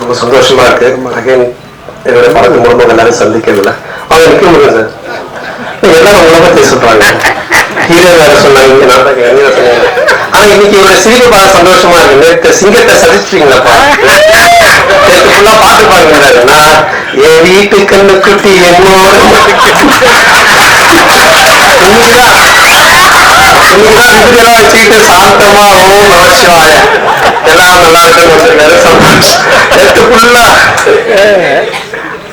ரொம்ப சந்தோஷமா இருக்கு. அகைன் என்னோட படத்து மூலமாக எல்லாரும் சந்திக்கிறதுல அவங்க நிக்க முடியும் சார்? எல்லாரும் உங்களை பத்தி சொல்றாங்க ஹீரோ வேற சொன்னாங்க இங்க நான் தான் சொன்னாங்க. ஆனா இன்னைக்கு இவரோட சிரிப்பு பார்க்க சந்தோஷமா இருக்கு. நேற்று சிங்கத்தை சதிச்சிட்டீங்களாப்பா நேற்று ஃபுல்லா பாட்டு பாருங்க நான் என் வீட்டு கண்ணு குட்டி என்னோட. உண்மைதான். உண்மைதான். இப்படியெல்லாம் வச்சுக்கிட்டு சாந்தமா ஓம் நமசிவாய எல்லாம் நல்லா இருக்குன்னு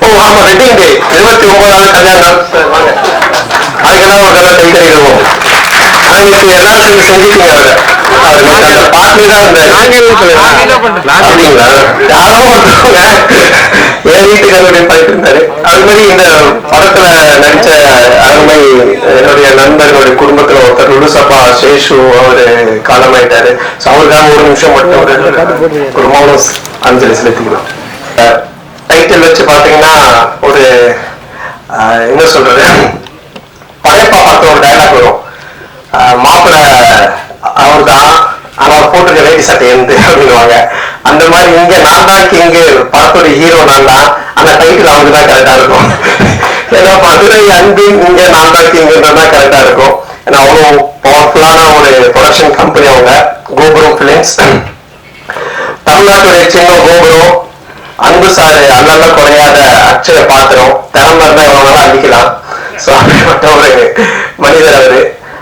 ஓ ஆமா வெட்டிங் டே இருபத்தி ஒன்பதாவது கல்யாணம். அதுக்கெல்லாம் ஒரு கதை கை ஆனா இன்னைக்கு எல்லாரும் நீங்க செஞ்சுட்டீங்க அவரை. அவர் நேத்து அந்த பாட்டு தான் இருந்தாரு அப்படிங்களா? யாரோ ஒருத்தவங்க என் வீட்டுக்கு அவருடைய பாட்டு இருந்தாரு அது மாதிரி இந்த படத்துல நடிச்ச அருமை என்னுடைய நண்பர்களுடைய குடும்பத்துல ஒருத்தர் லுலுசப்பா சேஷு அவரு காலமாயிட்டாரு. So அவருக்காக ஒரு நிமிஷம் மட்டும் ஒரு மௌனம் அஞ்சலி செலுத்திக்கலாம் டைட்டில் வச்சு பாத்தீங்கன்னா ஒரு என்ன சொல்றது? படையப்பா பார்த்த ஒரு டைலாக் வரும். மாப்பிள்ள அவர் தான் ஆனா போட்டிருக்க வேட்டி சட்டை எந்த அப்படின்னுவாங்க. அந்த மாதிரி இங்க நான் தான் கிங்கு படத்தோட ஹீரோ நான் தான். அந்த டைட்டில் அவங்க தான் கரெக்டா இருக்கும். ஏன்னா மதுரை அன்பின் இங்க நான் தான் கிங்குன்றது தான் கரெக்டா இருக்கும். ஏன்னா அவ்வளோ பவர்ஃபுல்லான ஒரு ப்ரொடக்ஷன் கம்பெனி அவங்க கோபுரம் பிலிம்ஸ் தமிழ்நாட்டுடைய சின்ன கோபுரம் அன்பு சாரு அல்லல்ல குறையாத அச்சய பாத்திரம் திறமை இருந்தா எவ்வளவு அடிக்கலாம். ஸோ அப்படிப்பட்ட ஒரு மனிதர் அவரு.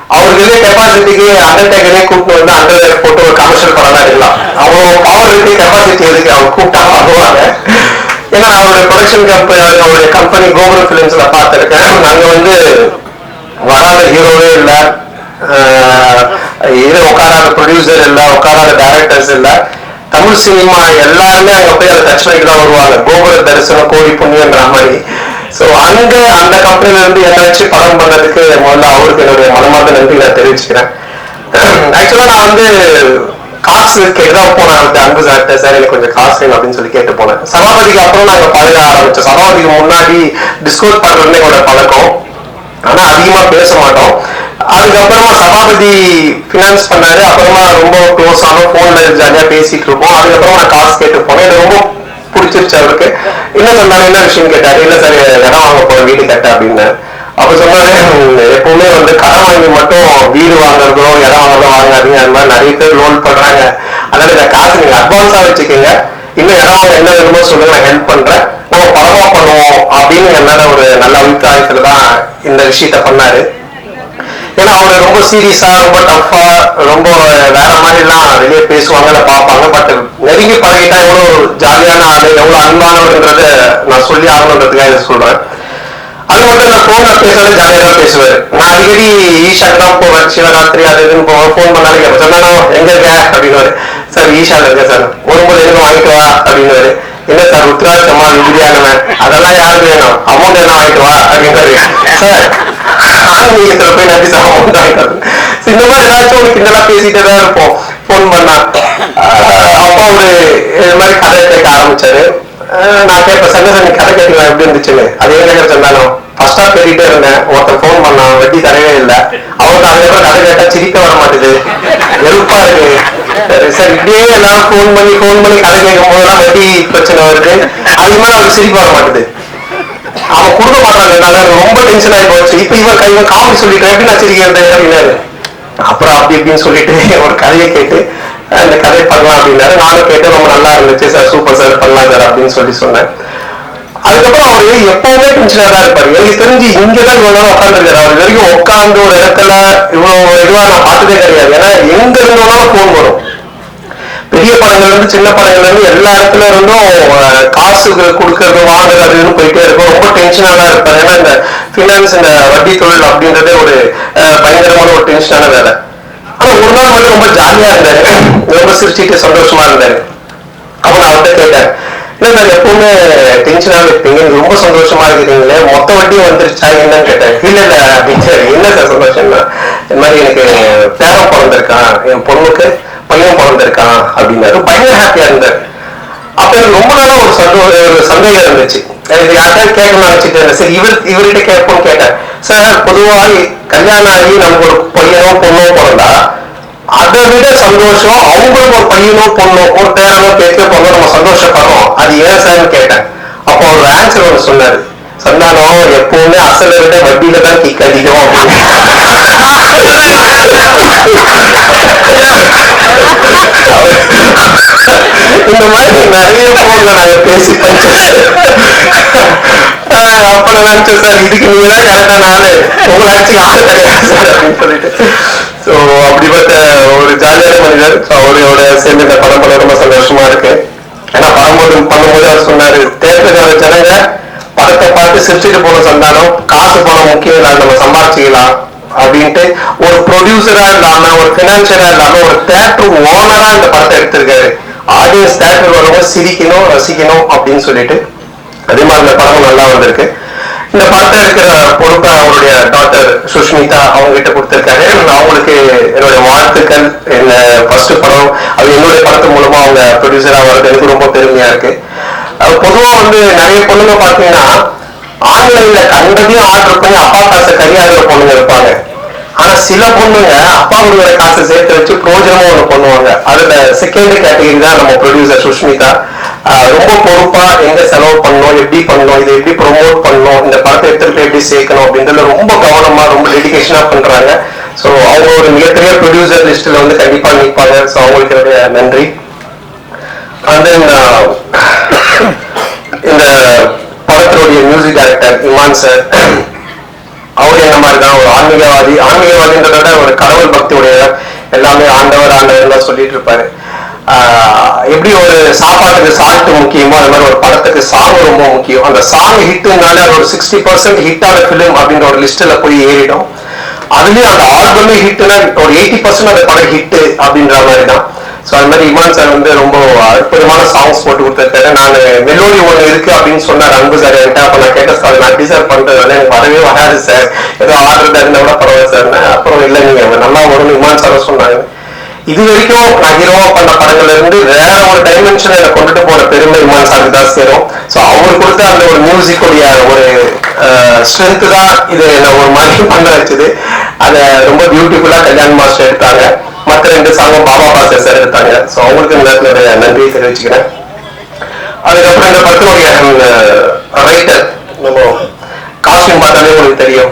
அவருக்கு கெப்பாசிட்டிக்கு அண்டர்டேக்கரே கூப்பிட்டு வந்து அண்டர் போட்டு ஒரு கமர்ஷியல் படம் தான் எடுக்கலாம். அவ்வளோ பவர் இருக்கு கெப்பாசிட்டி இருக்கு அவர் கூப்பிட்டா வருவாங்க. ஏன்னா அவருடைய ப்ரொடக்ஷன் கம்பெனி அவருடைய கம்பெனி கோகுல் ஃபிலிம்ஸ்ல பார்த்துருக்கேன். நாங்க வந்து வராத ஹீரோவே இல்ல. ஆஹ் இது உட்காராத ப்ரொடியூசர் இல்ல உட்காராத டைரக்டர்ஸ் இல்ல. தமிழ் சினிமா எல்லாருமே அங்கே போய் அதை டச் பண்ணிட்டு தான் வருவாங்க. கோபுர தரிசனம் கோடி புண்ணியன்ற மாதிரி. சோ அங்க அந்த கம்பெனில இருந்து என்ன வச்சு படம் பண்ணதுக்கு முதல்ல அவருக்கு என்னுடைய மனமார்ந்த நன்றிகளை தெரிவிச்சுக்கிறேன். ஆக்சுவலா நான் வந்து காசு கேட்டுதான் போனேன்? அவர்கிட்ட அன்பு சார்ட்ட சார் எனக்கு கொஞ்சம் காசு வேணும் அப்படின்னு சொல்லி கேட்டு போனேன். சபாபதிக்கு அப்புறம் நாங்க பழக ஆரம்பிச்சோம் சபாபதிக்கு முன்னாடி டிஸ்கவுண்ட் பண்றதுன்னு எங்களோட பழக்கம். ஆனா அதிகமா பேச மாட்டோம். அதுக்கப்புறமா சபாபதி பினான்ஸ் பண்ணாரு. அப்புறமா ரொம்ப க்ளோஸ் ஆனோம் போன்ல ஜாலியா பேசிட்டு இருப்போம். அதுக்கப்புறமா நான் காசு கேட்டு போனேன். எனக்கு ரொம்ப பிடிச்சிருச்சு அவருக்கு? என்ன சொன்னாரு என்ன விஷயம் கேட்டாரு? இல்ல சார் இடம் வாங்க போற வீடு கட்ட அப்படின்னு. அப்ப சொன்னாரு எப்பவுமே வந்து கடன் வாங்கி மட்டும் வீடு வாங்குறதோ இடம் வாங்குறதோ வாங்காதீங்க. அது மாதிரி நிறைய பேர் லோன் பண்றாங்க. அதனால இந்த காசு நீங்க அட்வான்ஸா வச்சுக்கோங்க. இன்னும் இடம் வாங்க என்ன வேணுமோ சொல்லுங்க நான் ஹெல்ப் பண்றேன். நம்ம படமா பண்ணுவோம். அப்படின்னு என்னால ஒரு நல்ல அபிப்பிராயத்துல தான் இந்த விஷயத்த பண்ணாரு. ஏன்னா அவங்க ரொம்ப சீரியஸா ரொம்ப டஃபா ரொம்ப வேற மாதிரி எல்லாம் வெளியே பேசுவாங்க இல்ல பார்ப்பாங்க. பட் நெருங்கி பழகிட்டா எவ்வளவு ஜாலியான ஆளு எவ்வளவு அன்பானவர்ன்றத நான் சொல்லி ஆகணுன்றதுக்காக இதை சொல்றேன். அது மட்டும் நான் போன்ல பேசுறது ஜாலியா தான் பேசுவாரு நான் அடிக்கடி ஈஷாக்கு தான் போவேன். சிவராத்திரி அது இதுன்னு போவேன். ஃபோன் பண்ணாலும் கேட்பேன் சொன்னா எங்க இருக்க? அப்படின்னு சார் ஈஷால இருக்கேன் சார். ஒரு முறை எதுவும் வாங்கிட்டு வா? அப்படின்னு என்ன சார் ருத்ராட்சமா விதியானவன் அதெல்லாம் யாரும் வேணும்? அமௌண்ட் என்ன வாங்கிட்டு வா அப்படின்னு சார் ஆன்மீகத்துல போய் நன்றி சார் இந்த மாதிரி ஏதாச்சும் ஒரு கிண்டலா பேசிட்டே தான் இருப்போம். ஃபோன் பண்ணா. அப்பா ஒரு இது மாதிரி கதை கேட்க ஆரம்பிச்சாரு. நான் கேட்பேன் சங்க சங்க கதை கேட்கலாம் எப்படி இருந்துச்சுன்னு? அது எங்க சொன்னாலும் ஃபர்ஸ்டா கேட்டுட்டே இருந்தேன். ஒருத்தன் ஃபோன் பண்ணான் வட்டி தரவே இல்லை. அவருக்கு அதுக்கப்புறம் கதை கேட்டா சிரிக்க வர மாட்டேது. வெறுப்பா இருக்கு. சார் இப்படியே எல்லாரும் ஃபோன் பண்ணி ஃபோன் பண்ணி கதை கேட்கும் போதெல்லாம் வட்டி பிரச்சனை வருது. அதுக்கு மேல அவருக்கு சிரிக்க வர மாட்டேது. அவன் கொடுக்க மாட்டாங்க ரொம்ப டென்ஷன் ஆகி போச்சு. இப்ப இவன் கை இவன் காமெடி சொல்லிட்டு எப்படி நான் அப்படின்னாரு. அப்புறம் அப்படி இப்படின்னு சொல்லிட்டு ஒரு கதையை கேட்டு அந்த கதை பண்ணலாம் அப்படின்னாரு. நானும் கேட்டு ரொம்ப நல்லா இருந்துச்சு சார் சூப்பர் சார் பண்ணலாம் சார் அப்படின்னு சொல்லி சொன்னேன். அதுக்கப்புறம் அவரு எப்பவுமே டென்ஷனா தான் இருப்பாரு. எனக்கு தெரிஞ்சு இங்கதான் இவ்வளவு நேரம் உட்காந்துருக்காரு அவர் வரைக்கும் உட்காந்து ஒரு இடத்துல இவ்வளவு இதுவா நான் பார்த்ததே கிடையாது. ஏன்னா எங்க இருந்தாலும் போன் வரும். பெரிய படங்கள்ல இருந்து சின்ன படங்கள்ல இருந்து எல்லா இடத்துல இருந்தும் காசு கொடுக்கறது வாங்குறது அது போயிட்டே இருக்கும். ரொம்ப டென்ஷனா தான் இருப்பாரு. ஏன்னா இந்த பினான்ஸ் இந்த வட்டி தொழில் அப்படின்றதே ஒரு பயங்கரமான ஒரு டென்ஷனான வேலை. ஆனா ஒரு நாள் மட்டும் ரொம்ப ஜாலியா இருந்தாரு. ரொம்ப சிரிச்சுட்டு சந்தோஷமா இருந்தாரு. அப்ப நான் அவர்கிட்ட கேட்டேன் இல்ல சார் எப்பவுமே டென்ஷனாக இருப்பீங்க. ரொம்ப சந்தோஷமா இருக்கிறீங்களே. மொத்த வட்டியும் வந்துருச்சா? என்னன்னு கேட்டேன். இல்ல இல்ல அப்படின்னு என்ன சார் சந்தோஷம்னா இந்த மாதிரி எனக்கு பேரம் பிறந்திருக்கான். என் பொண்ணுக்கு பையன் பிறந்திருக்கான் அப்படின்னாரு. பயங்கர ஹாப்பியா இருந்தாரு. அப்ப எனக்கு ரொம்ப நாளா ஒரு சந்தோஷம் ஒரு சந்தேகம் இருந்துச்சு. எனக்கு யார்கிட்ட கேட்கணும்னு நினைச்சிட்டு இருந்தேன் சரி இவர் இவர்கிட்ட கேட்போம் கேட்டேன். சார் பொதுவா கல்யாணம் ஆகி நமக்கு ஒரு பையனோ பொண்ணோ பிறந்தா அதை விட சந்தோஷம் அவங்களுக்கு ஒரு பையனோ பொண்ணோ ஒரு பேரனோ பேத்தியோ பொண்ணோ நம்ம சந்தோஷப்படுறோம் அது ஏன் சார்னு கேட்டேன். அப்போ அவர் ஆன்சர் ஒன்று சொன்னாரு. சந்தானம் எப்பவுமே அசலை விட வட்டியில தான் கிக் அதிகம் இந்த மாதிரி நிறைய போன்ல நாங்க பேசி அப்ப நான் நினைச்சேன் சார் இதுக்கு நீங்க தான் கரெக்டா நானு உங்களை அடிச்சு ஆள் கிடையாது சார் அப்படின்னு சொல்லிட்டு. ஸோ அப்படிப்பட்ட ஒரு ஜாலியான மனிதர். அவரோட சேர்ந்து இந்த படம் பண்ண ரொம்ப சந்தோஷமா இருக்கு. ஏன்னா பரம்போது பண்ணும்போது அவர் சொன்னாரு தேட்டருக்கான ஜனங்க படத்தை பார்த்து சிரிச்சுட்டு போன சந்தானம் காசு பணம் முக்கியம் இல்லை நம்ம சம்பாதிச்சிக்கலாம் அப்படின்ட்டு ஒரு ப்ரொடியூசரா இல்லாம ஒரு பினான்சியரா இல்லாம ஒரு தேட்டர் ஓனரா இந்த படத்தை எடுத்திருக்காரு. ஆடியன்ஸ் தேட்டர் வரவங்க சிரிக்கணும் ரசிக்கணும் அப்படின்னு சொல்லிட்டு. அதே மாதிரி இந்த படம் நல்லா வந்திருக்கு. இந்த படத்தை இருக்கிற பொறுப்பை அவருடைய டாக்டர் சுஷ்மிதா அவங்க கிட்ட கொடுத்திருக்காரு அவங்களுக்கு என்னுடைய வாழ்த்துக்கள். என்ன ஃபர்ஸ்ட் படம் அது என்னுடைய படத்து மூலமா அவங்க ப்ரொடியூசரா வர்றது எனக்கு ரொம்ப பெருமையா இருக்கு. பொதுவா வந்து நிறைய பொண்ணுங்க பாத்தீங்கன்னா ஆன்லைன்ல கண்டதையும் ஆர்டர் பண்ணி அப்பா காசை கரியாகிற பொண்ணுங்க இருப்பாங்க ஆனா சில பொண்ணுங்க அப்பா கொடுக்குற காசை சேர்த்து வச்சு பிரோஜனமும் ஒண்ணு பண்ணுவாங்க. அதுல செகண்ட் கேட்டகரி தான் நம்ம ப்ரொடியூசர் சுஷ்மிதா. ரொம்ப பொறுப்பா எங்க செலவு பண்ணணும் எப்படி பண்ணணும் இதை எப்படி ப்ரொமோட் பண்ணணும் இந்த படத்தை எடுத்துட்டு எப்படி சேர்க்கணும் அப்படின்றதுல ரொம்ப கவனமா ரொம்ப டெடிக்கேஷனா பண்றாங்க. ஸோ அவங்க ஒரு மிகப்பெரிய ப்ரொடியூசர் லிஸ்ட்ல வந்து கண்டிப்பா நிற்பாங்க ஸோ அவங்களுக்கு என்னுடைய நன்றி. And இந்த படத்தினுடைய மியூசிக் டைரக்டர் இமான் சார் அவர் என்ன மாதிரி தான் ஒரு ஆன்மீகவாதி ஆன்மீகவாதின்றத ஒரு கடவுள் பக்தியுடைய எல்லாமே ஆண்டவர் ஆண்டவர் தான் சொல்லிட்டு இருப்பாரு. ஆஹ் எப்படி ஒரு சாப்பாட்டுக்கு சால்ட் முக்கியமோ அது மாதிரி ஒரு படத்துக்கு சாங் ரொம்ப முக்கியம். அந்த சாங் ஹிட்னால ஒரு சிக்ஸ்டி பர்சன்ட் ஹிட்டான ஃபிலிம் அப்படின்ற ஒரு லிஸ்ட்ல போய் ஏறிடும். அதுலயும் அந்த ஆல்பமே ஹிட்னா ஒரு எயிட்டி பர்சன்ட் அந்த படம் ஹிட் அப்படின்ற மாதிரி தான் ஸோ அது மாதிரி இமான் சார் வந்து ரொம்ப அற்புதமான சாங்ஸ் போட்டு கொடுத்துருக்காரு. நான் மெலோடி ஒன்று இருக்கு அப்படின்னு சொன்னார் அன்பு சார் என்கிட்ட. அப்போ நான் கேட்ட சார் நான் டிசர்வ் பண்ணுறதுனால எனக்கு வரவே வராது சார் ஏதோ ஆர்டர் தருந்தா கூட பரவாயில்ல சார் அப்புறம் இல்லை நீங்கள் நல்லா வரும்னு இமான் சார் சொன்னாங்க இது வரைக்கும் நான் ஹீரோவா பண்ண படங்கள்ல இருந்து வேற ஒரு டைமென்ஷன் கொண்டுட்டு போன பெருமை இமான் சாருக்கு தான் சேரும். ஸோ அவர் கொடுத்த அந்த ஒரு மியூசிக்குடைய ஒரு ஸ்ட்ரென்த் தான் இது என்ன ஒரு மாதிரி பண்ண வச்சது. அதை ரொம்ப பியூட்டிஃபுல்லா கல்யாண் மாஸ்டர் எடுத்தாங்க. மற்ற ரெண்டு சாங்கும் பாபா பாஸ்டர் சார் எடுத்தாங்க ஸோ அவங்களுக்கு இந்த நேரத்தில் நன்றியை தெரிவிச்சுக்கிறேன். அதுக்கப்புறம் இந்த படத்தினுடைய ரைட்டர் நம்ம காஸ்டியூம் பார்த்தாலே உங்களுக்கு தெரியும்.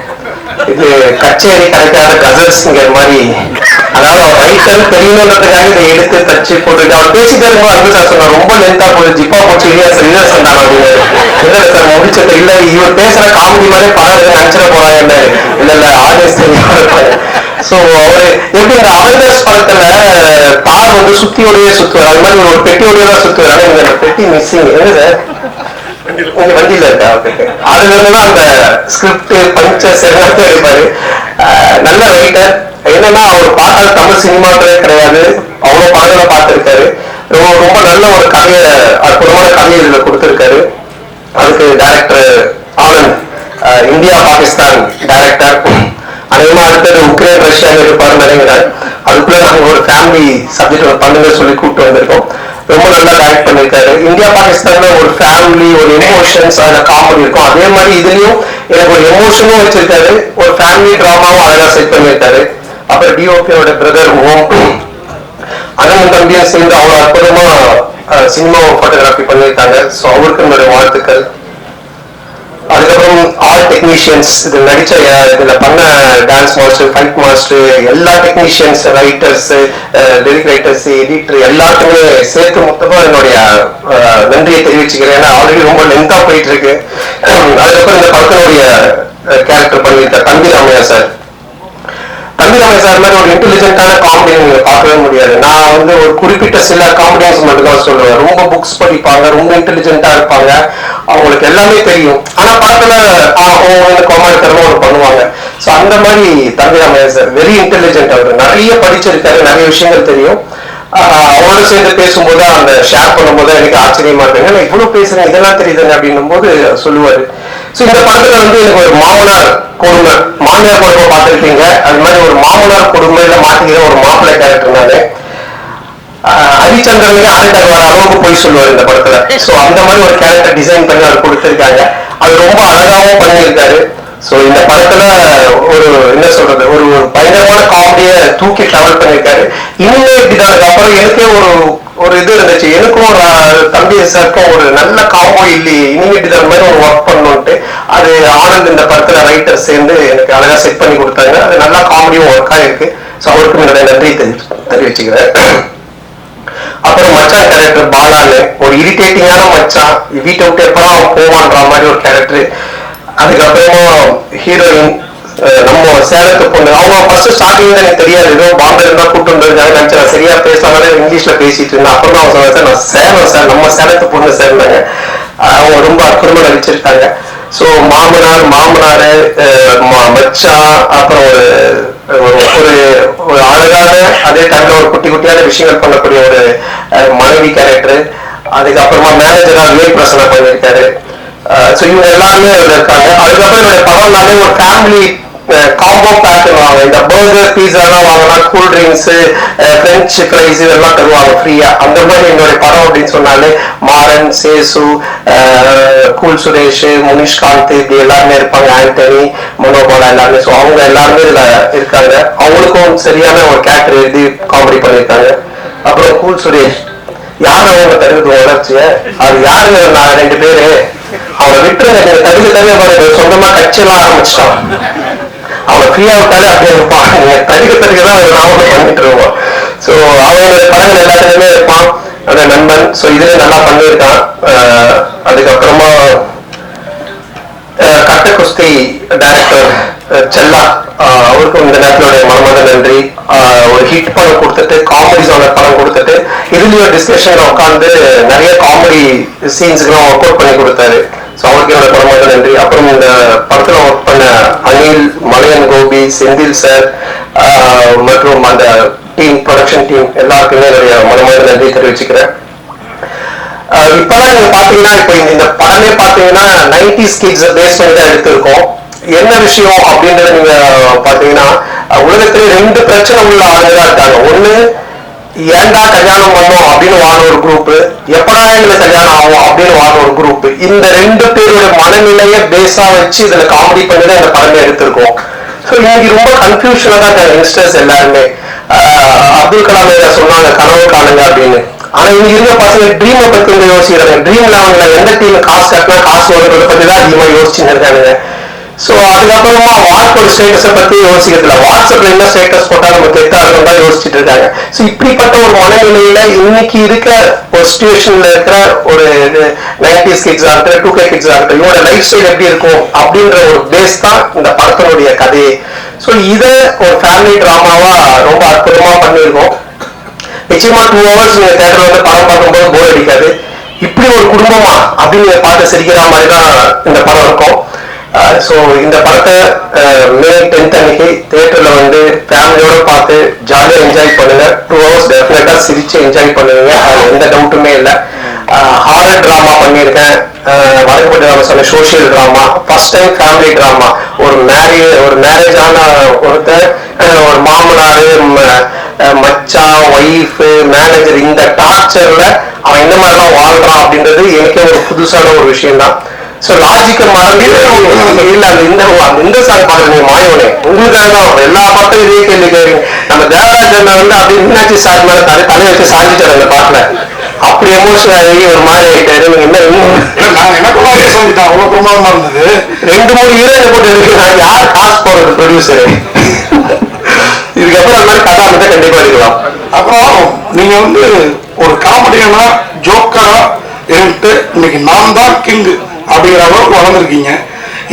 இது கச்சேரி கிடைக்காத கசல் மாதிரி. அதாவது ரைட்டர் தெரியணுன்றதுக்காக இதை எடுத்து தச்சு போட்டுட்டு அவர் பேசிட்டே இருக்கும்போது அன்பு சார் சொன்னார் ரொம்ப லென்த்தா போகுது ஜிப்பா போச்சு இல்லையா சார்? இல்லை சொன்னார் அப்படின்னு இல்லை சார் முடிச்சது இல்லை இவர் பேசுற காமெடி மாதிரி படம் நினைச்சிட போறாங்க இல்லை இல்லை இல்ல ஆடியன்ஸ் தெரியும் சோ அவரு எப்படி இந்த அவெஞ்சர்ஸ் படத்துல கார் வந்து சுத்தியோடயே சுத்துவார். அது மாதிரி ஒரு பெட்டியோடய தான் சுத்துவார். ஆனா பெட்டி மிஸ்ஸிங் என்ன சார்? உங்க வண்டியில இருக்கா? அதுல இருந்து அந்த ஸ்கிரிப்ட் பஞ்சர்ஸ் எல்லாத்தையும் எடுப்பாரு நல்ல ரைட்டர் என்னன்னா அவர் பார்க்காத தமிழ் சினிமாக்களே கிடையாது. அவ்வளவு படங்களை பார்த்திருக்காரு. ரொம்ப ரொம்ப நல்ல ஒரு கதையை அற்புதமான கதையை இதுல கொடுத்திருக்காரு. அதுக்கு director Anand India Pakistan director அதேமா அடுத்தது உக்ரைன் ரஷ்யா இருப்பாருன்னு நினைக்கிறார் அதுக்குள்ள நாங்க ஒரு ஃபேமிலி சப்ஜெக்ட் பண்ணுங்க சொல்லி கூப்பிட்டு வந்திருக்கோம். ரொம்ப நல்லா டைரக்ட் பண்ணிருக்காரு. இந்தியா பாகிஸ்தான்ல ஒரு ஃபேமிலி ஒரு எமோஷன்ஸ் அதுல காமெடி இருக்கும். அதே மாதிரி இதுலயும் எனக்கு ஒரு எமோஷனும் வச்சிருக்காரு. ஒரு ஃபேமிலி டிராமாவும் அழகா செட் பண்ணிருக்காரு. அப்புறம் டிஓபியோட பிரதர் ஓம் அண்ணன் தம்பியும் சேர்ந்து அவ்வளவு அற்புதமா சினிமா போட்டோகிராஃபி பண்ணியிருக்காங்க ஸோ அவருக்கு என்னுடைய வாழ்த்துக்கள். அதுக்கப்புறம் ஆல் டெக்னீஷியன்ஸ் இது நடிச்ச இதில் இதுல பண்ண டான்ஸ் மாஸ்டர் ஃபைட் மாஸ்டர் எல்லா technicians writers lyric writers editor எல்லாத்துக்குமே சேர்த்து மொத்தமா என்னுடைய நன்றியை தெரிவிச்சுக்கிறேன். ஏன்னா ஆல்ரெடி ரொம்ப லென்த்தா போயிட்டு இருக்கு. அதுக்கப்புறம் இந்த படத்தினுடைய கேரக்டர் பண்ணியிருக்க தம்பி ராமையா சார். தம்பிராமன் சார் மாதிரி ஒரு இன்டெலிஜென்ட்டான காமெடி நீங்க பார்க்கவே முடியாது. நான் வந்து ஒரு குறிப்பிட்ட சில காமெடியன்ஸ் மட்டும் தான் சொல்லுவேன். ரொம்ப புக்ஸ் படிப்பாங்க ரொம்ப இன்டெலிஜென்ட்டா இருப்பாங்க. அவங்களுக்கு எல்லாமே தெரியும். ஆனா படத்துல காமெடி தரமா ஒரு பண்ணுவாங்க. ஸோ அந்த மாதிரி தம்பிராமையா சார் வெரி இன்டெலிஜென்ட் அவர். நிறைய படிச்சிருக்காரு நிறைய விஷயங்கள் தெரியும். அவரோட சேர்ந்து பேசும்போது அந்த ஷேர் பண்ணும்போது எனக்கு ஆச்சரியமா இருக்கு நான் இவ்வளவு பேசுறேன் இதெல்லாம் தெரியுதுன்னு அப்படின்னும் போது சொல்லுவாரு. ஸோ இந்த படத்துல வந்து எனக்கு ஒரு மாமனார் கொடுமை மாமியார் கொடுமை பார்த்துருக்கீங்க அது மாதிரி ஒரு மாமனார் கொடுமையில மாட்டிக்கிற ஒரு மாப்பிள்ளை கேரக்டர் நானு. ஆஹ் வர அளவுக்கு போய் சொல்லுவார் இந்த படத்துல. சோ அந்த மாதிரி ஒரு கேரக்டர் டிசைன் பண்ணி அவர் கொடுத்துருக்காங்க. அது ரொம்ப அழகாவும் பண்ணியிருக்காரு. ஸோ இந்த படத்துல ஒரு என்ன சொல்றது ஒரு ஒரு பயங்கரமான காமெடியை தூக்கி ட்ராவல் பண்ணியிருக்காரு. இனிமே இப்படிதானுக்கு அப்புறம் எனக்கே ஒரு ஒரு இது இருந்துச்சு. எனக்கும் ஒரு தம்பி சாருக்கும் ஒரு நல்ல காம்போ இல்லையே இனிமேட்டு தர மாதிரி ஒரு ஒர்க் பண்ணுன்ட்டு அது ஆனந்த் இந்த படத்துல ரைட்டர் சேர்ந்து எனக்கு அழகா செட் பண்ணி கொடுத்தாங்க. அது நல்லா காமெடியும் ஒர்க் ஆயிருக்கு ஸோ அவருக்கும் என்னுடைய நன்றி தெரி தெரிவிச்சுக்கிறேன். அப்புறம் மச்சான் கேரக்டர் பாலான்னு ஒரு இரிட்டேட்டிங்கான மச்சான். வீட்டை விட்டு எப்பதான் அவன் போவான்ற மாதிரி ஒரு கேரக்டர் அதுக்கப்புறமா ஹீரோயின் நம்ம சேலத்து பொண்ணு அவங்க ஃபர்ஸ்ட் ஸ்டார்டிங்ல எனக்கு தெரியாது. ஏதோ பாம்பே இருந்தா கூட்டு வந்திருக்காங்க நினைச்சேன் நான் சரியா பேசலாம் இங்கிலீஷ்ல பேசிட்டு இருந்தேன். அப்புறம் அவங்க சொன்னாங்க சார் நான் சேலம் சார் நம்ம சேலத்து பொண்ணு சேர்ந்தாங்க அவங்க ரொம்ப அற்புதமா நடிச்சிருக்காங்க. ஸோ மாமனார் மாமனார் மச்சான் அப்புறம் ஒரு ஒரு ஒரு- ஒரு அழகான அதே டைம்ல ஒரு குட்டி குட்டியான விஷயங்கள் பண்ணக்கூடிய ஒரு மனைவி கேரக்டர் அதுக்கப்புறமா மேனேஜரா விவேக் பிரசனை பண்ணியிருக்காரு. ஸோ இவங்க எல்லாருமே இருக்காங்க. அதுக்கப்புறம் என்னுடைய படம் எல்லாமே ஒரு ஃபேமிலி காம்போ பேக் வாங்க. இந்த பர்கர் பீஸாலாம் வாங்கினா கூல் ட்ரிங்க்ஸ் ஃப்ரெஞ்ச் ஃப்ரைஸ் இதெல்லாம் தருவாங்க ஃப்ரீயா அந்த மாதிரி எங்களுடைய படம் அப்படின்னு சொன்னாலே மாறன் சேசு கூல் சுரேஷ் முனிஷ்காந்த் இப்படி எல்லாருமே இருப்பாங்க. ஆண்டனி மனோபாலா எல்லாருமே. ஸோ அவங்க எல்லாருமே இதுல இருக்காங்க. அவங்களுக்கும் சரியான ஒரு கேரக்டர் எழுதி காமெடி பண்ணியிருக்காங்க. அப்புறம் கூல் சுரேஷ். யார் அவங்க தருவது வளர்ச்சிய அது யாரு நான் ரெண்டு பேரு. அவனை விட்டுருங்க. தடுக்க தகுதி சொந்தமா கட்சியெல்லாம் ஆரம்பிச்சிட்டான். அவனை ஃப்ரீயா விட்டாலே அப்படியே இருப்பான் தடுக்க தடுக்க தான் பண்ணிட்டு இருப்பான் ஸோ அவனோட படங்கள் எல்லாத்துலயுமே இருப்பான் அந்த நண்பன் ஸோ இதுல நல்லா பண்ணியிருக்கான். அஹ் அதுக்கப்புறமா கட்ட குஸ்தி டைரக்டர் செல்லா. அவருக்கும் இந்த நேரத்தினுடைய மனமாத நன்றி. ஒரு ஹிட் படம் கொடுத்துட்டு காமெடி ஜோனர் படம் கொடுத்துட்டு இதுலயும் டிஸ்கஷன்ல உட்காந்து நிறைய காமெடி சீன்ஸ்க்குலாம் ஒர்க் அவுட் பண்ணி கொடுத்தாரு. ஸோ படமாக நன்றி. அப்புறம் இந்த படத்துல ஒர்க் பண்ண அனில் மலையன் கோபி செந்தில் சார் மற்றும் அந்த டீம் ப்ரொடக்ஷன் டீம் எல்லாருக்குமே என்னுடைய மனமாத நன்றி தெரிவிச்சுக்கிறேன். அஹ் இப்பெல்லாம் நீங்க பாத்தீங்கன்னா இப்போ இந்த- படமே பாத்தீங்கன்னா நைன்டிஸ் ஸ்கிட்ஸ் பேஸ் பண்ணி தான் எடுத்திருக்கோம். என்ன விஷயம் அப்படின்றத நீங்க பாத்தீங்கன்னா உலகத்திலே ரெண்டு பிரச்சனை உள்ள ஆளுங்க தான் இருக்காங்க. ஒண்ணு ஏன்டா கல்யாணம் பண்ணோம் அப்படின்னு வாழ ஒரு குரூப் எப்படா எங்களுக்கு கல்யாணம் ஆகும் அப்படின்னு வாழ ஒரு குரூப் இந்த ரெண்டு பேரோட மனநிலையை பேஸா வச்சு இதுல காமெடி பண்ணி தான் இந்த படமே எடுத்திருக்கோம். ஸோ இன்னைக்கு ரொம்ப கன்ஃபியூஷனா தான் இருக்காங்க யங்ஸ்டர்ஸ் எல்லாருமே. அஹ் அப்துல் கலாம் சொன்னாங்க கனவு காணுங்க அப்படின்னு. ஆனா இங்க இருந்த பசங்க ட்ரீமை பத்தி வந்து யோசிக்கிறாங்க. ட்ரீம்ல அவங்க எந்த டீம் காசு கட்டினா காசு வருன்றத பத்தி தான் அதிகமா யோசிச்சுன்னு இருக்காங்க ஸோ அதுக்கப்புறமா வாட்ஸ்அப் ஸ்டேட்டஸை பற்றி யோசிக்கிறதுல. வாட்ஸ்அப்ல என்ன ஸ்டேட்டஸ் போட்டால் நம்ம கெத்தா இருக்கும் தான் யோசிச்சுட்டு இருக்காங்க. ஸோ இப்படிப்பட்ட ஒரு மனநிலையில இன்னைக்கு இருக்க ஒரு சுச்சுவேஷன்ல இருக்கிற ஒரு நைன்டிஸ் கிட்ஸா இருக்கிற டூ கே கிட்ஸா இருக்கிற இவங்களோட லைஃப் ஸ்டைல் எப்படி இருக்கும் அப்படின்ற ஒரு பேஸ் தான் இந்த படத்தினுடைய கதையே. ஸோ இதை ஒரு ஃபேமிலி டிராமாவா ரொம்ப அற்புதமா பண்ணியிருக்கோம். நிச்சயமா டூ ஹவர்ஸ் நீங்கள் தேட்டர்ல வந்து படம் பார்க்கும்போது போர் அடிக்காது. இப்படி ஒரு குடும்பமா அப்படின்னு பார்த்து சிரிக்கிற மாதிரி தான் இந்த படம் இருக்கும். ஸோ இந்த படத்தை மே டென்த் அன்னைக்கு தேட்டரில் வந்து ஃபேமிலியோட பார்த்து ஜாலியாக என்ஜாய் பண்ணுங்க. டூ ஹவர்ஸ் டெஃபினட்டா சிரிச்சு என்ஜாய் பண்ணுவீங்க. அது எந்த டவுட்டுமே இல்லை. ஹாரர் ட்ராமா பண்ணியிருக்கேன். வழக்கப்பட்ட நம்ம சொன்ன social drama first time family drama ஒரு மேரேஜ் ஒரு மேரேஜ் ஆன ஒருத்தர் ஒரு மாமனார் மச்சான் ஒய்ஃப் மேனேஜர் இந்த டார்ச்சர்ல அவன் என்ன மாதிரிலாம் வாழ்றான் அப்படின்றது எனக்கே ஒரு புதுசான ஒரு விஷயம் தான் ஸோ லாஜிக்கை மறந்து இல்ல அந்த இந்த இந்த சாங் பாருங்க நீங்க மாயவனே உங்களுக்காக தான் எல்லா பாட்டும் இதே கேள்வி கேட்குறீங்க நம்ம தேவராஜ் அண்ணன் வந்து அப்படி மீனாட்சி சார் மேல தலை தலை வச்சு சாஞ்சிட்டாரு அந்த பாட்டுல. அப்படி எமோஷனல் ஆகி ஒரு மாதிரி ஆயிட்டாரு. என்ன அதே சொல்லிட்டேன் அவ்வளவு பிரமாதமா இருந்தது. ரெண்டு மூணு ஹீரோயின் போட்டு இருக்கு நான் யார் காசு போறது ப்ரொடியூசர் இதுக்கப்புறம் அந்த மாதிரி கதை அமைச்சா கண்டிப்பா எடுக்கலாம். அப்புறம் நீங்க வந்து ஒரு காமெடியனா ஜோக்கரா இருந்துட்டு இன்னைக்கு நான் தான் கிங் அப்படிங்கிற அளவுக்கு வளர்ந்துருக்கீங்க.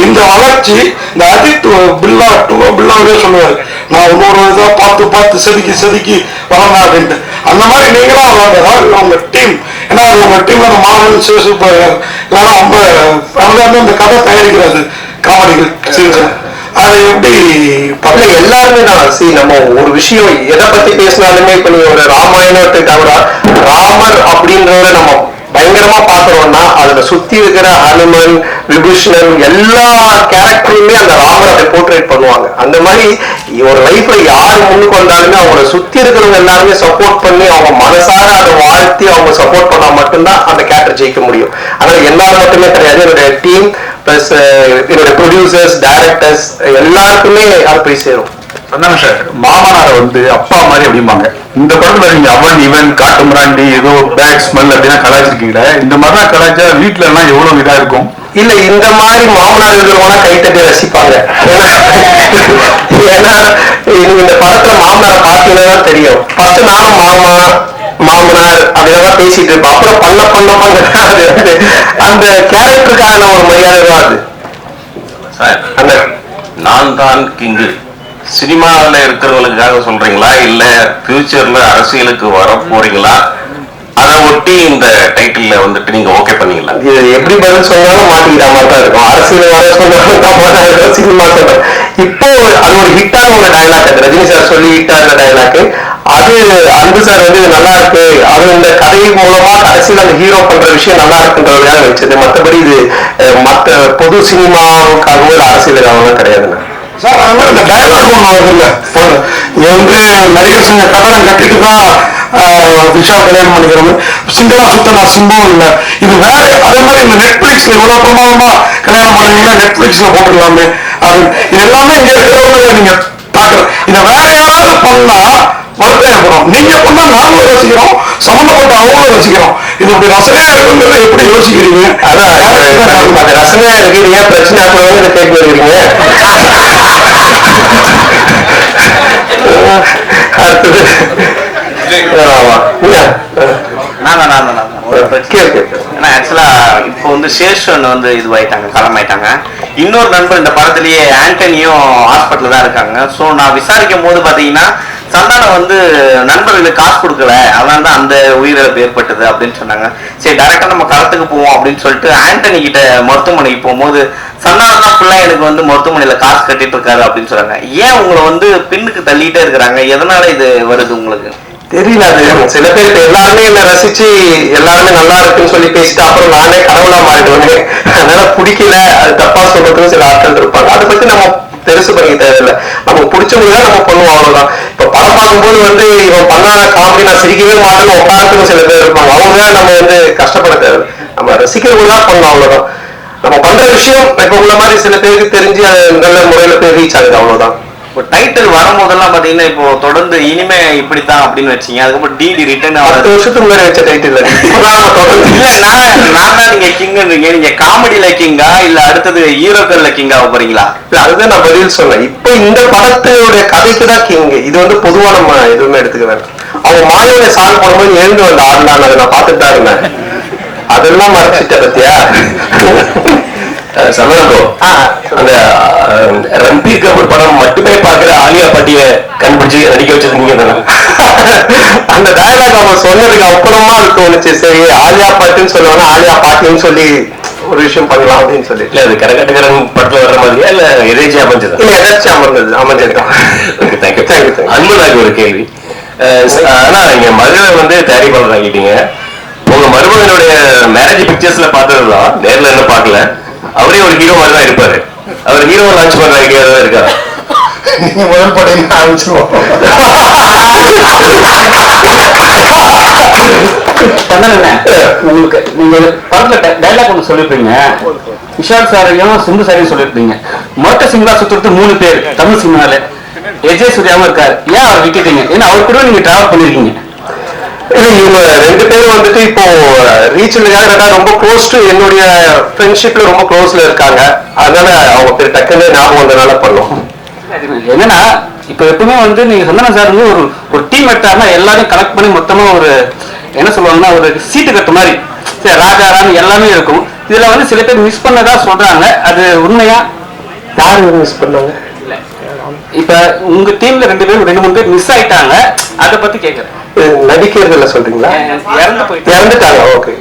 இந்த வளர்ச்சி இந்த அஜித் பில்லா டூ பில்லாவே சொல்லுவாரு. நான் இன்னொரு இதா பார்த்து பார்த்து செதுக்கி செதுக்கி வளர்ந்தேன் அப்படின்ட்டு அந்த மாதிரி நீங்களும் வளர்ந்ததா உங்க டீம் ஏன்னா அது உங்க டீம்ல அந்த மாடல் சேசு எல்லாம் ரொம்ப அவங்க வந்து இந்த கதை தயாரிக்கிறது காமெடிகள் சீன்ஸ் அது எப்படி பக்கம் எல்லாருமே தான். சி நம்ம ஒரு விஷயம் எதை பத்தி பேசினாலுமே இப்ப நீங்க ஒரு ராமாயணம் எடுத்துக்கிட்டா கூட ராமர் அப்படின்றத நம்ம பயங்கரமா பாக்குறோம்னா அதுல சுத்தி இருக்கிற ஹனுமன் விபூஷணன் எல்லா கேரக்டருமே அந்த ராமரை போர்ட்ரேட் பண்ணுவாங்க. அந்த மாதிரி ஒரு லைஃப்ல யார் முன்னுக்கு வந்தாலுமே அவங்கள சுத்தி இருக்கிறவங்க எல்லாருமே சப்போர்ட் பண்ணி அவங்க மனசார அதை வாழ்த்தி அவங்க சப்போர்ட் பண்ணா மட்டும்தான் அந்த கேரக்டர் ஜெயிக்க முடியும். அதனால என்னால மட்டுமே கிடையாது. என்னுடைய டீம் பிளஸ் என்னுடைய ப்ரொடியூசர்ஸ் டைரக்டர்ஸ் எல்லாருக்குமே அது போய் சேரும். அதாங்க சார் மாமனாரை வந்து அப்பா மாதிரி அப்படிம்பாங்க. இந்த படத்துல நீங்க அவன் இவன் காட்டு மிராண்டி ஏதோ பேட் ஸ்மெல் அப்படின்னா கலாய்ச்சிருக்கீங்களே? இந்த மாதிரிலாம் கலாய்ச்சா வீட்டுல எல்லாம் எவ்வளவு இதா இருக்கும்? இல்ல இந்த மாதிரி மாமனார் இருக்கிறவங்க கைத்தட்டி ரசிப்பாங்க. ஏன்னா இந்த படத்துல மாமனாரை பார்த்தீங்கன்னா தெரியும். ஃபர்ஸ்ட் நானும் மாமா மாமனார் அப்படிதான் பேசிட்டு இருப்போம். அப்புறம் பண்ண பண்ண பண்ண அது. அந்த கேரக்டருக்கான ஒரு மரியாதை தான் அது. நான் தான் கிங்கு சினிமாவில் இருக்கிறவங்களுக்காக சொல்றீங்களா? இல்ல ஃபியூச்சர்ல அரசியலுக்கு வர போறீங்களா? அதை ஒட்டி இந்த டைட்டில்ல வந்துட்டு நீங்க ஓகே பண்ணீங்களா? இது எப்படி பதில் சொன்னாலும் மாட்டிக்கிற மாதிரி தான் இருக்கும். அரசியல் வர சொன்னாலும் தப்பா தான் இருக்கும் சினிமா சொல்றேன். இப்போ அது ஒரு ஹிட்டான ஒரு டைலாக் அது. ரஜினி சார் சொல்லி ஹிட்டான டைலாக் அது அன்பு சார் வந்து நல்லா இருக்கு. அது இந்த கதை மூலமா கடைசியில் அந்த ஹீரோ பண்ற விஷயம் நல்லா இருக்குன்றதுக்காக வச்சது மத்தபடி இது மற்ற மத்த பொது சினிமாவுக்காகவும் அரசியலுக்காகவும் கிடையாதுண்ணா. சார் அதனால இந்த டயலாக் ஒண்ணு வருது இல்ல. இங்க வந்து நடிகர் சங்க கட்டணம் கட்டிட்டு தான் விஷால் கல்யாணம் பண்ணிக்கிறோம் சிங்கிளா சுத்த நான் சிம்பம் இல்ல. இது வேற அதே மாதிரி இந்த நெட்ஃபிளிக்ஸ்ல இவ்வளவு பிரமாதமா கல்யாணம் பண்ணீங்கன்னா நெட்ஃபிளிக்ஸ்ல போட்டுடலாமே அது இது எல்லாமே இங்க இருக்கிறவங்க நீங்க பாக்குறோம் இதை வேற யாராவது பண்ணா வருத்தம் ஏற்படும் நீங்க பண்ணா நாங்களும் ரசிக்கிறோம் சம்பந்தப்பட்ட அவங்களும் ரசிக்கிறோம் இது இப்படி ரசனையா இருக்குங்கிறத எப்படி யோசிக்கிறீங்க? அதான் ரசனையா இருக்கு நீங்க பிரச்சனை இதை கேட்டு வருவீங்க அடுத்தது ஆமா இல்ல நான் நான் நான் ஏன்னா ஆக்சுவலா இப்போ வந்து சேஷன் வந்து இதுவாயிட்டாங்க களமாயிட்டாங்க இன்னொரு நண்பர் இந்த படத்திலேயே ஆண்டனியும் ஹாஸ்பிட்டல் தான் இருக்காங்க. ஸோ நான் விசாரிக்கும் போது பாத்தீங்கன்னா சந்தானம் வந்து நண்பர்களுக்கு காசு கொடுக்கல. அதனால தான் அந்த உயிரிழப்பு ஏற்பட்டது அப்படின்னு சொன்னாங்க. சரி டேரக்டா நம்ம களத்துக்கு போவோம் அப்படின்னு சொல்லிட்டு ஆண்டனி கிட்ட மருத்துவமனைக்கு போகும்போது சந்தானம் தான் ஃபுல்லா எனக்கு வந்து மருத்துவமனையில காசு கட்டிட்டு இருக்காரு அப்படின்னு சொல்றாங்க ஏன் உங்களை வந்து பின்னுக்கு தள்ளிட்டே இருக்கிறாங்க? எதனால இது வருது உங்களுக்கு? தெரியல அது சில பேர் எல்லாருமே என்ன ரசிச்சு எல்லாருமே நல்லா இருக்குன்னு சொல்லி பேசிட்டு அப்புறம் நானே கடவுளா மாறிடுவேன். அதனால பிடிக்கல அது தப்பா சொல்றதுக்கு சில ஆட்கள் இருப்பாங்க. அதை பத்தி நம்ம பெருசு பண்ணிக்க தேவையில்லை. நமக்கு பிடிச்சவங்க நம்ம பண்ணுவோம் அவ்வளவுதான். இப்ப படம் பார்க்கும்போது வந்து இவன் பண்ணாத காமெடி நான் சிரிக்கவே மாட்டேன்னு உட்காரத்துக்கு சில பேர் இருப்பாங்க. அவங்க நம்ம வந்து கஷ்டப்பட தேவை நம்ம ரசிக்கிறவங்க தான் பண்ணணும் அவ்வளவுதான். நம்ம பண்ற விஷயம் இப்ப உள்ள மாதிரி சில பேருக்கு தெரிஞ்சு அது நல்ல முறையில போய் ரீச் ஆகுது அவ்வளவுதான். இப்போ டைட்டில் வரும்போதெல்லாம் பாத்தீங்கன்னா இப்போ தொடர்ந்து இனிமே இப்படித்தான் அப்படின்னு வச்சீங்க. அதுக்கப்புறம் டிடி ரிட்டர்ன் பத்து வருஷத்துக்கு முன்னாடி வச்ச டைட்டில் இல்ல நான் நான் தான் நீங்க கிங்ன்றீங்க நீங்க காமெடியில கிங்கா இல்ல அடுத்தது ஹீரோக்கள்ல கிங்கா போறீங்களா? இல்ல, அதுதான் நான் பதில் சொன்னேன். இப்ப இந்த படத்தினுடைய கதைக்கு தான் கிங் இது வந்து பொதுவா நம்ம எதுவுமே எடுத்துக்க வேண்டாம் அவங்க மாணவனை சால் போடும்போது எழுந்து வந்த ஆடினான் அதை நான் பார்த்துட்டு தான் இருந்தேன். அதெல்லாம் மறைச்சிட்ட பத்தியா? அந்த ரன்பீர் கபூர் படம் மட்டுமே பாக்குற ஆலியா பாட்டிய கண்டுபிடிச்சு நடிக்க வச்சது நீங்க தானே? அந்த டயலாக் அவங்க சொன்னதுக்கு அப்புறமா அது தோணுச்சு. சரி ஆலியா பாட்டுன்னு சொல்லுவாங்க ஆலியா பாட்டின்னு சொல்லி ஒரு விஷயம் பண்ணலாம் அப்படின்னு சொல்லி. இல்ல அது கரகாட்டக்காரன் படத்துல வர்ற மாதிரியா இல்ல எதேச்சியா அமைஞ்சதா? இல்ல எதாச்சும் அமர்ந்தது அமைஞ்சிருக்கான் தேங்க்யூ you. அன்புதாக்கு ஒரு கேள்வி. ஆனா நீங்க மதுரை வந்து தயாரிப்பாளர் ஆகிட்டீங்க உங்க மருமகனுடைய மேரேஜ் பிக்சர்ஸ்ல பார்த்ததுதான் நேர்ல என்ன பார்க்கல. அவரே ஒரு ஹீரோ மாதிரி தான் இருப்பாரு. அவர் ஹீரோ லான்ச் பண்ற ஐடியா தான் இருக்கா? நீங்க முதல் படையில ஆரம்பிச்சிருவோம். உங்களுக்கு நீங்க படத்துல டைலாக் ஒன்று சொல்லிருப்பீங்க. விஷால் சாரையும் சிந்து சாரையும் சொல்லிருப்பீங்க. மொத்த சிங்களா சுத்துறது மூணு பேர் தமிழ் சினிமால. எஜய் சூர்யாவும் இருக்காரு. ஏன் அவர் விட்டுட்டீங்க? ஏன்னா அவர் கூட நீங்க டிராவல் பண்ணிருக்கீங்க. இவங்க ரெண்டு பேரும் வந்துட்டு இப்போ ரீச்சலுக்காக ரொம்ப க்ளோஸ் டு என்னுடைய ஃப்ரெண்ட்ஷிப்ல ரொம்ப க்ளோஸ்ல இருக்காங்க. அதனால அவங்க பேர் டக்குன்னு ஞாபகம் வந்தனால பண்ணோம். என்னன்னா இப்ப எப்பவுமே வந்து நீங்க சந்தன சார் வந்து ஒரு ஒரு டீம் எடுத்தாருன்னா எல்லாரையும் கலெக்ட் பண்ணி மொத்தமா ஒரு என்ன சொல்லுவாங்கன்னா ஒரு சீட்டு கட்டு மாதிரி. சரி ராஜா ராணி எல்லாமே இருக்கும். இதுல வந்து சில பேர் மிஸ் பண்ணதா சொல்றாங்க. அது உண்மையா? யாரு மிஸ் பண்ணாங்க? இப்ப உங்க டீம்ல ரெண்டு பேரும் ரெண்டு மூணு பேர் மிஸ் ஆயிட்டாங்க. அதை பத்தி கேக்குறேன். நடிக்கிறதுல சொல்றீங்களா? இறந்துட்டாங்க ஓகே.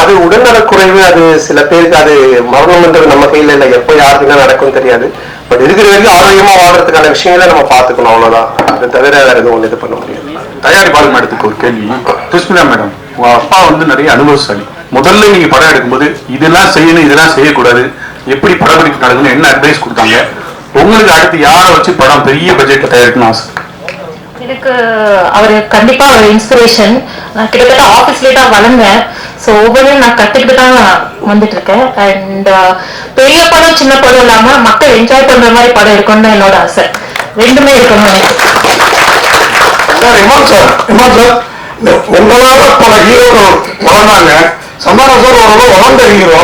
அது உடல்நலக் குறைவு அது சில பேருக்கு அது மரணம்ன்றது நம்ம கையில இல்ல. எப்போ யாருக்கு என்ன நடக்கும் தெரியாது. பட் இருக்கிற வரைக்கும் ஆரோக்கியமா வாழ்றதுக்கான விஷயங்களை நம்ம பாத்துக்கணும் அவ்வளவுதான். அது தவிர வேற எதுவும் இது பண்ண முடியாது. தயாரிப்பாளர் மேடத்துக்கு ஒரு கேள்வி. கிருஷ்ணா மேடம் உங்க அப்பா வந்து நிறைய அனுபவசாலி. முதல்ல நீங்க படம் எடுக்கும்போது இதெல்லாம் செய்யணும் இதெல்லாம் செய்யக்கூடாது. எப்படி படப்பிடிப்பு நடக்கணும் என்ன அட்வைஸ் கொடுத்தாங்க? உங்களுக்கு அடுத்து யாரை வச்சு படம் பெரிய பட்ஜெட் தயாரிக்கணும் ஆசை? எனக்கு அவர் கண்டிப்பா ஒரு இன்ஸ்பிரேஷன் நான் கிட்டத்தட்ட ஆஃபீஸ்லேயே தான் வளர்ந்தேன். ஸோ ஒவ்வொரு நான் கற்றுக்கிட்டு தான் வந்துட்டு இருக்கேன் அண்ட் uh, பெரிய படம் சின்ன படம் இல்லாம மக்கள் என்ஜாய் பண்ற மாதிரி படம் இருக்கணும்னு என்னோட ஆசை. ரெண்டுமே இருக்கணும் sir Imman sir Imman sir உங்களால பல ஹீரோக்கள் வளர்ந்தாங்க. சந்தான சார் ஓரளவு வளர்ந்த ஹீரோ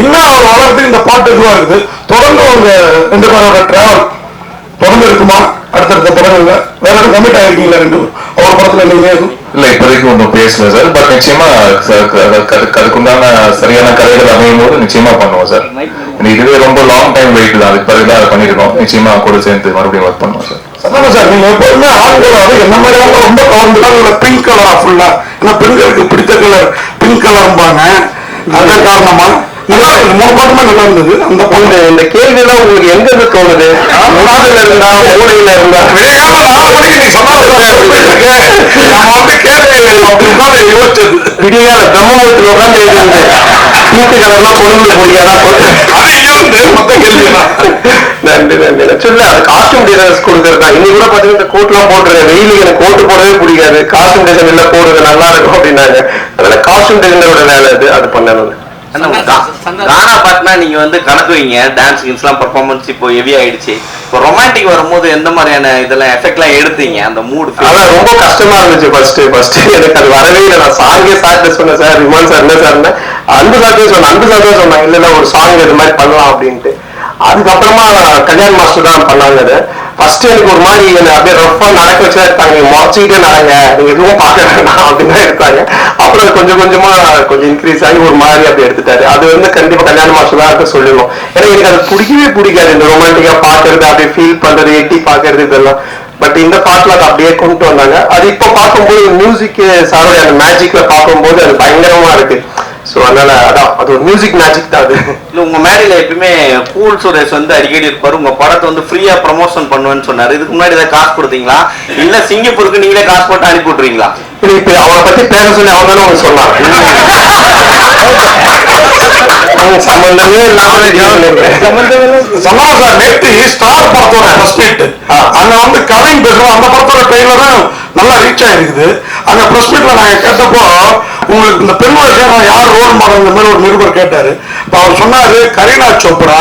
இன்னும் அவர் வளர்த்து இந்த பாட்டு இதுவாக இருக்குது. தொடர்ந்து உங்க ரெண்டு பேரோட டிராவல் தொடர்ந்து இருக்குமா? அடுத்தடுத்த படங்கள்ல வேற எதுவும் கமிட் ஆயிருக்கீங்களா ரெண்டு அவர் படத்துல நீங்க இல்ல இப்போதைக்கு ஒன்றும் பேசல சார். பட் நிச்சயமா அதுக்குண்டான சரியான கதைகள் அமையும் போது நிச்சயமா பண்ணுவோம் சார். இதுவே ரொம்ப லாங் டைம் வெயிட் தான். அதுக்கு பிறகு தான் பண்ணிருக்கோம். நிச்சயமா கூட சேர்ந்து மறுபடியும் ஒர்க் பண்ணுவோம் சார். சந்தான சார் நீங்க எப்போதுமே ஆண்கள் அது என்ன மாதிரி ஆளுங்க ரொம்ப கவர்ந்து பிங்க் கலரா ஃபுல்லா ஏன்னா பெண்களுக்கு பிடித்த கலர் பிங்க் கலர்பாங்க அதான் காரணமா? மூணு பாட்டுமே நல்லா இருந்தது. அந்த இந்த இந்த கேள்வி எல்லாம் உங்களுக்கு எங்க இருந்து தோணுது? முன்னாடில இருந்தா மூலையில இருந்தா. நாலு மணிக்கு நீ இருக்க. நம்ம வந்து கேள்வி அப்படி உட்கார்ந்து யோசிச்சது. விடியால பிரம்மபுரத்துல உட்காந்து பீட்டு கலர்லாம் பொண்ணுங்களுக்கு பிடிக்காதா அது மொத்த. நன்றி நன்றி. சொல்ல காஸ்டியூம் டிசைனர்ஸ் கொடுக்கறதா இன்னைக்கு கூட பாத்தீங்கன்னா இந்த கோட் எல்லாம் போட்டுருக்கேன் வெயிலுக்கு எனக்கு போடவே பிடிக்காது. காஸ்டியூம் டிசைன் இல்ல போடுறது நல்லா இருக்கும் அப்படின்னாங்க. அதனால காஸ்டியூம் டிசைனரோட வேலை அது. அது பண்ணணும். கானா பாட்டுனா நீங்க வந்து கணக்கு வைங்க. டான்ஸ் கின்ஸ்லாம் பர்ஃபார்மன்ஸ் இப்போ ஹெவி ஆயிடுச்சு. இப்போ ரொமான்டிக் வரும்போது எந்த மாதிரியான இதெல்லாம் எஃபெக்ட்லாம் எடுத்தீங்க? அந்த மூடு அதான் ரொம்ப கஷ்டமா இருந்துச்சு ஃபர்ஸ்ட் ஃபர்ஸ்ட் எனக்கு அது வரவே இல்லை. நான் சாங்கே சார்ட்டு சொன்னேன் சார் விமான் சார் என்ன சார் அன்பு சார்ட்டே சொன்னேன் அன்பு சார் தான் சொன்னாங்க. இல்ல ஒரு சாங் இது மாதிரி பண்ணலாம் அப்படின்ட்டு. அதுக்கப்புறமா கல்யாண் மாஸ்டர் தான் பண்ணாங்க அது. ஃபர்ஸ்ட் எனக்கு ஒரு மாதிரி என்ன அப்படியே ரஃபா நடக்க வச்சு எடுத்தாங்க முறைச்சிக்கிட்டே நடங்க. நீங்க எதுவும் பார்க்க வேண்டாம் அப்படின்னு தான் எடுத்தாங்க. அது கொஞ்சம் கொஞ்சமா கொஞ்சம் இன்க்ரீஸ் ஆகி ஒரு மாதிரி அப்படி எடுத்துட்டாரு. அது வந்து கண்டிப்பா கல்யாண மாஸ்டர் தான் சொல்லணும் ஏன்னா எனக்கு அது பிடிக்கவே பிடிக்காது. இந்த ரொமான்டிக்கா பாக்குறது அப்படியே ஃபீல் பண்றது எட்டி பாக்குறது இதெல்லாம். பட் இந்த பாட்டுல அதை அப்படியே கொண்டு வந்தாங்க. அது இப்போ பார்க்கும்போது மியூசிக் சாரோட அந்த மேஜிக்ல பார்க்கும்போது அது பயங்கரமா இருக்கு. ஸோ அதனால அதான் அது ஒரு மியூசிக் மேஜிக் தான் அது. உங்க மேடையில எப்பயுமே கூல் சுரேஷ் வந்து அடிக்கடி இருப்பாரு. உங்க படத்தை வந்து ஃப்ரீயா ப்ரமோஷன் பண்ணுவேன்னு சொன்னாரு. இதுக்கு முன்னாடி ஏதாவது காசு கொடுத்தீங்களா? இல்ல சிங்கப்பூருக்கு நீங்களே காசு போட்டு அனுப்பி விட்டுறீங்களா இப்ப அவனை பத்தி பேச சொல்லி அவங்க தானே அவங்க சொன்னாங்க. சம்பந்தமே இல்லாம சந்தான சார் நேத்து ஸ்டார் படத்தோட பிரஸ் மீட் அங்க வந்து கவின் பேசுறோம். அந்த படத்தோட ட்ரெயிலரும் நல்லா ரீச் ஆயிருக்குது. அந்த பிரஸ் மீட்ல நாங்க கேட்டப்போ உங்களுக்கு இந்த பெண் வேஷம் யார் ரோல் மாடல் இந்த மாதிரி ஒரு நிருபர் கேட்டாரு. இப்ப அவர் சொன்னாரு கரீனா சோப்ரா.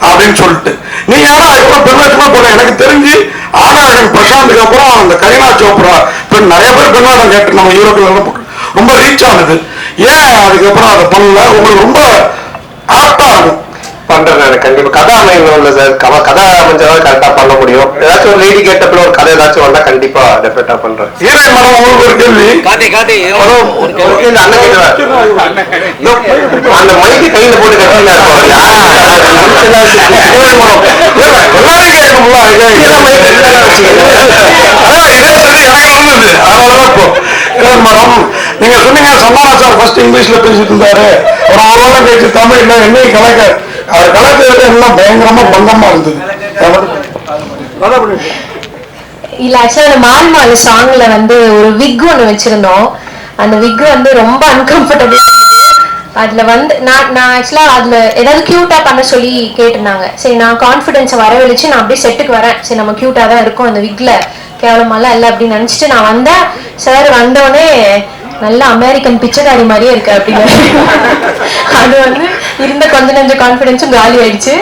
அப்படின்னு சொல்லிட்டு. நீ யாரா எவ்வளவு பெண் போற போன? எனக்கு தெரிஞ்சு ஆனாழகன் பிரசாந்துக்கு அப்புறம் அந்த கரீனா சோப்ரா பெண் நிறைய பேர் பெண் கேட்டு நம்ம யூரோப்பில் ரொம்ப ரீச் ஆனது. ஏன் அதுக்கப்புறம் அதை பண்ணல? உங்களுக்கு ரொம்ப ஆப்டா இருக்கும். பண்றேன் நான் கண்டிப்பா. கதை அமையணும் இல்ல சார். கதை கதை அமைஞ்சாலும் கரெக்டா பண்ண முடியும். ஏதாச்சும் ஒரு லேடி கேட்டப்ல ஒரு கதை ஏதாச்சும் வந்தா கண்டிப்பா டெஃபினட்டா பண்றேன். ஈரை மேடம் உங்களுக்கு ஒரு கேள்வி. இல்ல, அண்ணன் கேக்குறாரு. அந்த மைக்கு கையில போட்டு கட்டினா மேடம் நீங்க சொன்னீங்க சந்தானா சார் ஃபர்ஸ்ட் இங்கிலீஷ்ல பேசிட்டு இருந்தாரு. ஒரு ஒரு வாரம் கழிச்சு தமிழ்ல என்னையும் கலக்க அவர் கலாச்சாரத்தை எல்லாம் பயங்கரமா பங்கமா இருந்தது. இல்ல ஆக்சுவலா அந்த மால் மால் சாங்ல வந்து ஒரு விக் ஒண்ணு வச்சிருந்தோம். அந்த விக் வந்து ரொம்ப அன்கம்ஃபர்டபுளா இருந்தது. அதுல வந்து நான் நான் ஆக்சுவலா அதுல ஏதாவது கியூட்டா பண்ண சொல்லி கேட்டிருந்தாங்க. சரி நான் கான்ஃபிடென்ஸை வரவழைச்சு நான் அப்படியே செட்டுக்கு வரேன். சரி நம்ம கியூட்டா தான் இருக்கும் அந்த விக்ல கேவலமாலாம் இல்லை அப்படின்னு நினைச்சிட்டு நான் வந்தேன். சார் வந்தோடனே நல்ல அமெரிக்கன் பிச்சைக்காரி மாதிரியே இருக்கு அப்படின்னு அது வந்து இருந்த கொஞ்ச நெஞ்ச கான்ஃபிடன்ஸும் காலி ஆயிடுச்சு.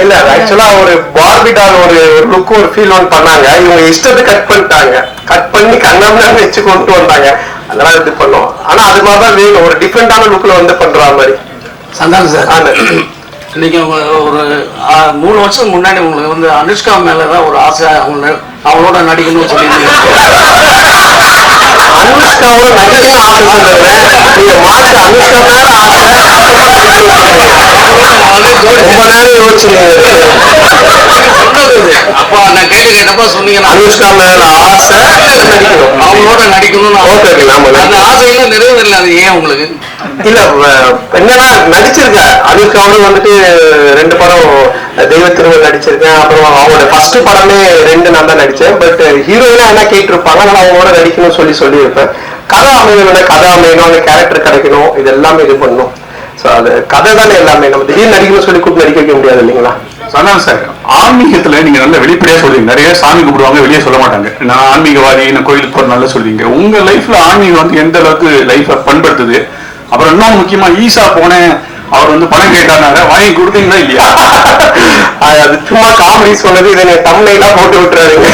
இல்ல ஆக்சுவலா ஒரு பார்பிடால் ஒரு லுக் ஒரு ஃபீல் ஒன் பண்ணாங்க. இவங்க இஷ்டத்தை கட் பண்ணிட்டாங்க. கட் பண்ணி கண்ணாம வச்சு கொண்டு வந்தாங்க. அதெல்லாம் இது பண்ணோம் ஆனா அது மாதிரிதான் வேணும். ஒரு டிஃப்ரெண்டான லுக்ல வந்து பண்ற மாதிரி. சந்தானம் சார். இன்னைக்கு ஒரு மூணு வருஷம் முன்னாடி உங்களுக்கு வந்து அனுஷ்கா மேலதான் ஒரு ஆசை அவங்க அவங்களோட நடிக்கணும்னு சொல்லியிருந்தீங்க. அனுஷ்காவோட நடிக்கணும் ஆசை. சொல்லுவேன் நீங்க மாத்த அனுஷ்கா மேல ஆசை. ரொம்ப நேரம் அப்போ நான் கேள்வி கேட்டப்ப சொன்னீங்கன்னா அனுஷ்கா மேல ஆசை நடிக்கணும் அவங்களோட நடிக்கணும்னு அந்த ஆசையெல்லாம் நிறைவேறல அது ஏன் உங்களுக்கு இல்ல. என்னன்னா நடிச்சிருக்கேன் அனுஷ்காவும் வந்துட்டு ரெண்டு படம் தெய்வ திருவள் நடிச்சிருக்கேன் அப்புறம் அவங்களோட ஃபர்ஸ்ட் படமே ரெண்டு நான் தான் நடிச்சேன் பட் ஹீரோயினா என்ன கேட்டிருப்பாங்க அதனால அவங்களோட நடிக்கணும்னு சொல்லி சொல்லியிருப்பேன் கதை அமையணும் கதை அமையணும் அந்த கேரக்டர் கிடைக்கணும் இது எல்லாமே இது பண்ணணும் ஸோ அது கதை தானே எல்லாமே. நம்ம திடீர்னு நடிக்கணும்னு சொல்லி கூப்பிட்டு நடிக்க வைக்க முடியாது இல்லைங்களா? சந்தானம் சார் ஆன்மீகத்துல நீங்க நல்ல வெளிப்படையா சொல்றீங்க. நிறைய சாமி கும்பிடுவாங்க வெளியே சொல்ல மாட்டாங்க. நான் ஆன்மீகவாதி நான் கோயிலுக்கு போற நல்லா சொல்றீங்க. உங்க லைஃப்ல ஆன்மீகம் வந்து எந்த அளவுக்கு லைஃப பண்படுத்துது? அப்புறம் இன்னும் முக்கியமா ஈசா போனேன் அவர் வந்து பணம் கேட்டாரு வாங்கி கொடுத்தீங்களா இல்லையா? அது சும்மா காமெடி சொன்னது இதை தமிழ்லாம் போட்டு விட்டுறாருங்க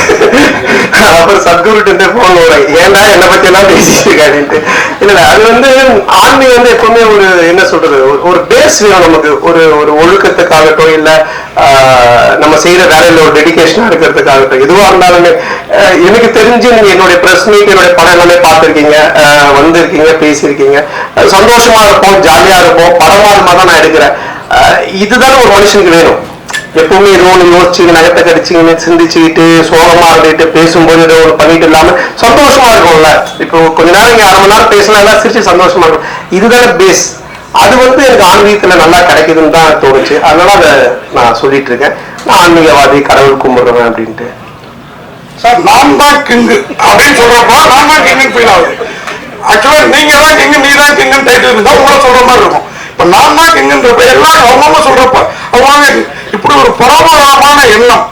அப்புறம் சத்குருட்டு போன் ஏன்டா என்னை பத்தி எல்லாம் பேசிட்டு இருக்காருன்ட்டு. இல்ல அது வந்து ஆன்மீகம் வந்து எப்பவுமே ஒரு என்ன சொல்றது ஒரு- பேஸ் வேணும் நமக்கு. ஒரு ஒரு ஒழுக்கத்துக்காகட்டும் இல்ல ஆஹ், நம்ம செய்யற வேலையில ஒரு டெடிக்கேஷனா இருக்கிறதுக்காகட்டும். எதுவா இருந்தாலுமே எனக்கு தெரிஞ்சு நீங்க என்னுடைய பிரஸ் மீட் என்னுடைய படம் எல்லாமே பார்த்திருக்கீங்க. வந்திருக்கீங்க பேசியிருக்கீங்க. சந்தோஷமா இருப்போம் ஜாலியா இருப்போம். படமா தான் நான் எடுக்கிறேன். ஆஹ், இதுதானே ஒரு மனுஷனுக்கு வேணும். எப்பவுமே ஏதோ ஒன்று யோசிச்சு நகத்தை கடிச்சிங்கன்னு சிந்திச்சுக்கிட்டு சோகமா இருந்துட்டு பேசும்போது ஏதோ ஒன்று பண்ணிட்டு இல்லாம சந்தோஷமா இருக்கும்ல. இப்போ கொஞ்ச நேரம் இங்க அரை மணி நேரம் பேசினா எல்லாம் சிரிச்சு சந்தோஷமா இருக்கும். இதுதானே பேஸ் அது வந்து எனக்கு ஆன்மீகத்துல நல்லா கிடைக்குதுன்னு தான் தோணுச்சு. அதனால அதை நான் சொல்லிட்டு இருக்கேன். நான் ஆன்மீகவாதி கடவுள் கும்பிடுறேன் அப்படின்ட்டு. சார் நான் தான் கிங்கு அப்படின்னு சொல்றப்போ நான் தான் கிங்குன்னு ஃபீல் ஆகுது ஆக்சுவலா நீங்க தான் கிங்கு நீ தான் கிங்குன்னு டைட்டில் இருந்தா உங்களை சொல்ற மாதிரி இருக்கும். இப்ப நான் தான் கிங்குன்றப்ப எல்லாரும் அவங்க சொல்றப்ப அவங்க இப்படி ஒரு பரபரமான எண்ணம்.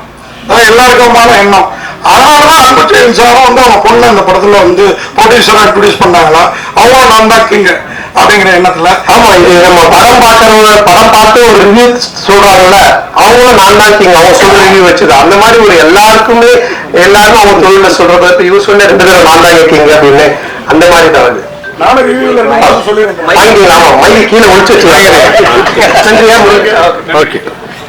எல்லாருக்குமான எண்ணம். அதனாலதான் அன்பு சாரும் வந்து அவங்க பொண்ணு அந்த படத்துல வந்து ப்ரொடியூசரா இன்ட்ரடியூஸ் பண்ணாங்களா? அவங்க நான் தான் கிங்கு அப்படிங்கிற எண்ணத்துல ஆமா இது நம்ம படம் பார்க்கறவங்க படம் பார்த்து ஒரு ரிவ்யூ சொல்றாங்கல்ல அவங்களும் நான் தான் king அவங்க சொல்ற ரிவ்யூ வச்சது அந்த மாதிரி ஒரு எல்லாருக்குமே எல்லாரும் அவங்க தொழில சொல்றத இப்ப இவர் சொன்ன ரெண்டு பேரும் நான் தான் கிங் அப்படின்னு அந்த மாதிரி தான் அது. நானும் ரிவ்யூல மைக்கு ஆமா. மைக்கு கீழே ஒழிச்சு முருகன். ஓகே.